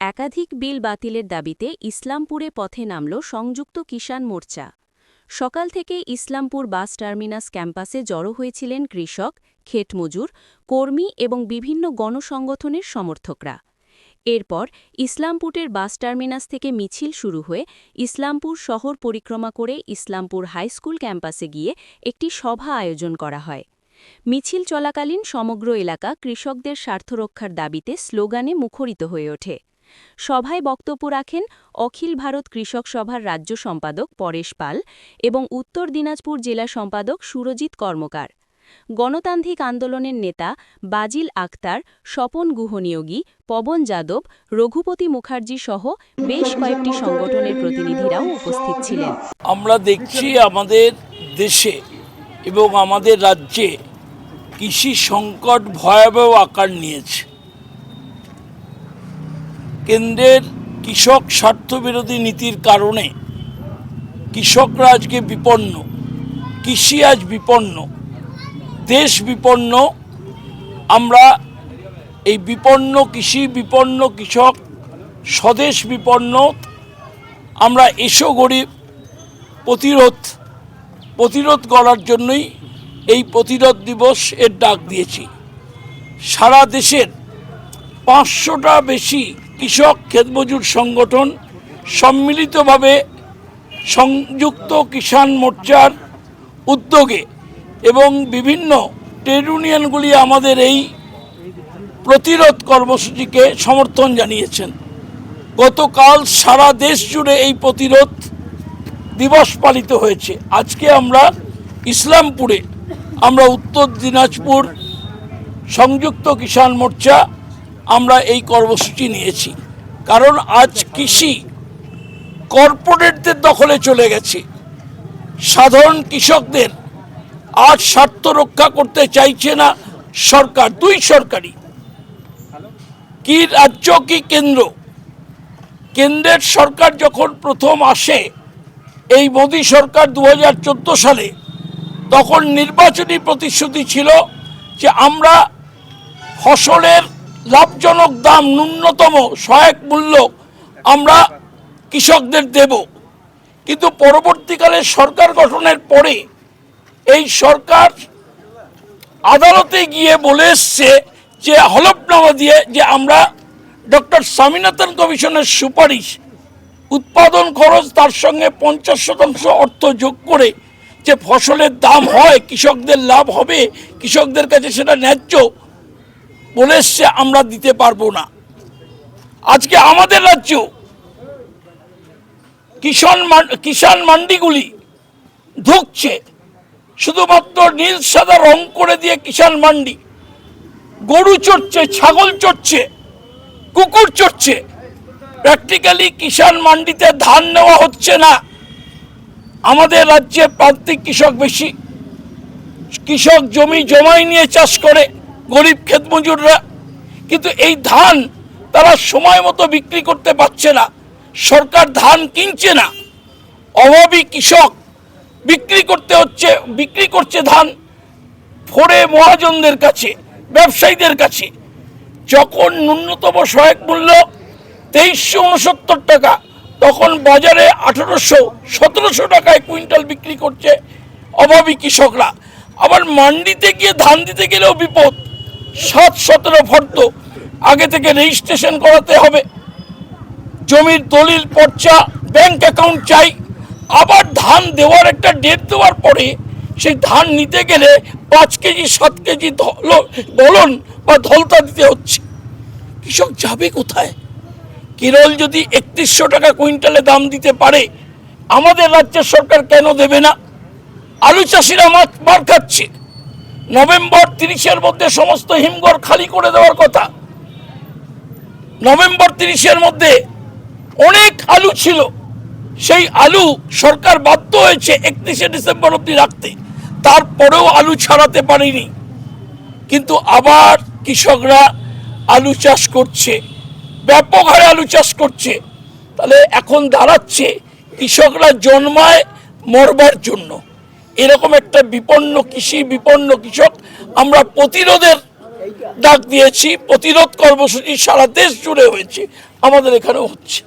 একাধিক বিল বাতিলের দাবিতে ইসলামপুরে পথে নামল সংযুক্ত কিষাণ মোর্চা। সকাল থেকে ইসলামপুর বাস টার্মিনাস ক্যাম্পাসে জড়ো হয়েছিলেন কৃষক ক্ষেতমজুর কর্মী এবং বিভিন্ন গণসংগঠনের সমর্থকরা। এরপর ইসলামপুরের বাস টার্মিনাস থেকে মিছিল শুরু হয়ে ইসলামপুর শহর পরিক্রমা করে ইসলামপুর হাইস্কুল ক্যাম্পাসে গিয়ে একটি সভা আয়োজন করা হয়। মিছিল চলাকালীন সমগ্র এলাকা কৃষকদের স্বার্থ রক্ষার দাবিতে স্লোগানে মুখরিত হয়ে ওঠে। সভায় বক্তব্য রাখেন অখিল ভারত কৃষক সভার রাজ্য সম্পাদক পরেশ পাল এবং উত্তর দিনাজপুর জেলা সম্পাদক সুরজিৎ কর্মকার। গণতান্ত্রিক আন্দোলনের নেতা বাজিল আক্তার স্বপন গুহনিয়োগী, পবন যাদব, রঘুপতি মুখার্জি সহ বেশ কয়েকটি সংগঠনের প্রতিনিধিরাও উপস্থিত ছিলেন। আমরা দেখছি আমাদের দেশে এবং আমাদের রাজ্যে কৃষি সংকট ভয়াবহ আকার নিয়েছে। কেন্দ্রের কৃষক স্বার্থবিরোধী নীতির কারণে কৃষকরা আজকে বিপন্ন, কৃষি আজ বিপন্ন, দেশ বিপন্ন। আমরা এই বিপন্ন কৃষি, বিপন্ন কৃষক, স্বদেশ বিপন্ন। আমরা এসো গরিব, প্রতিরোধ প্রতিরোধ করার জন্যই এই প্রতিরোধ দিবস এর ডাক দিয়েছি। সারা দেশের পাঁচশোটা বেশি কৃষক ক্ষেতমজুর সংগঠন সম্মিলিতভাবে সংযুক্ত কিষাণ মোর্চার উদ্যোগে এবং বিভিন্ন ট্রেড ইউনিয়নগুলি আমাদের এই প্রতিরোধ কর্মসূচিকে সমর্থন জানিয়েছেন। গতকাল সারা দেশ জুড়ে এই প্রতিরোধ দিবস পালিত হয়েছে। আজকে আমরা ইসলামপুরে, আমরা উত্তর দিনাজপুর সংযুক্ত কিষাণ মোর্চা আমরা এই কর্মসূচি নিয়েছি। কারণ আজ কৃষি কর্পোরেটদের দখলে চলে গেছে। সাধারণ কৃষকদের আজ স্বার্থ রক্ষা করতে চাইছে না সরকার, দুই সরকারি কি রাজ্য, কি কেন্দ্র? কেন্দ্রের সরকার যখন প্রথম আসে, এই মোদী সরকার দু হাজার চোদ্দ সালে, তখন নির্বাচনী প্রতিশ্রুতি ছিল যে আমরা ফসলের লাভজনক দাম ন্যূনতম সহায়ক মূল্য আমরা কৃষকদের দেব। কিন্তু পরবর্তীকালে সরকার গঠনের পরে এই সরকার আদালতে গিয়ে বলে এসছে যে, হলফনামা দিয়ে যে আমরা ডক্টর স্বামীনাথন কমিশনের সুপারিশ, উৎপাদন খরচ তার সঙ্গে পঞ্চাশ শতাংশ অর্থ যোগ করে যে ফসলের দাম হয়, কৃষকদের লাভ হবে, কৃষকদের কাছে সেটা ন্যায্য এসছে, আমরা দিতে পারব না। আজকে আমাদের রাজ্য, কিষাণ কিষাণ মান্ডিগুলি ঢুকছে শুধুমাত্র নীল, সাদা রং করে দিয়ে কিষাণ মান্ডি। গরু চড়ছে, ছাগল চড়ছে, কুকুর চড়ছে। প্র্যাকটিক্যালি কিষাণ মান্ডিতে ধান নেওয়া হচ্ছে না। আমাদের রাজ্যে প্রান্তিক কৃষক বেশি। কৃষক জমি জমাই নিয়ে চাষ করে। গরিব ক্ষেতমজুররা কিন্তু এই ধান তারা সময় মতো বিক্রি করতে পারছে না। সরকার ধান কিনছে না। অভাবী কৃষক বিক্রি করতে হচ্ছে, বিক্রি করছে ধান ফোরে মহাজনদের কাছে, ব্যবসায়ীদের কাছে। যখন ন্যূনতম সহায়ক মূল্য তেইশশো উনসত্তর টাকা, তখন বাজারে আঠেরোশো, সতেরোশো টাকায় কুইন্টাল বিক্রি করছে অভাবী কৃষকরা। আবার মান্ডিতে গিয়ে ধান দিতে গেলেও বিপদ। সাত সতেরো ফর্দ আগে থেকে রেজিস্ট্রেশন করাতে হবে। জমির দলিল, পর্চা ব্যাংক অ্যাকাউন্ট চাই। আবার ধান দেওয়ার একটা ডেট দেওয়ার পরে সেই ধান নিতে গেলে পাঁচ কেজি, সাত কেজি বলন বা ধলতা দিতে হচ্ছে। কৃষক যাবে কোথায়? কেরল যদি একত্রিশশো টাকা কুইন্টালে দাম দিতে পারে, আমাদের রাজ্যের সরকার কেন দেবে না? আলু চাষিরা মার খাচ্ছে। নভেম্বর তিরিশের মধ্যে সমস্ত হিমঘর খালি করে দেওয়ার কথা। নভেম্বর তিরিশের মধ্যে অনেক আলু ছিল। সেই আলু সরকার বাধ্য হয়েছে একত্রিশে ডিসেম্বর অব্দি রাখতে। তারপরেও আলু ছাড়াতে পারেনি। কিন্তু আবার কৃষকরা আলু চাষ করছে। ব্যাপক হারে আলু চাষ করছে। তাহলে এখন দাঁড়াচ্ছে কৃষকরা জন্মায় মরবার জন্য। এরকম একটা বিপন্ন কৃষি, বিপন্ন কৃষক আমরা প্রতিরোধের ডাক দিয়েছি, প্রতিরোধ কর্মসূচি সারা দেশ জুড়ে হয়েছে, আমাদের এখানেও হচ্ছে।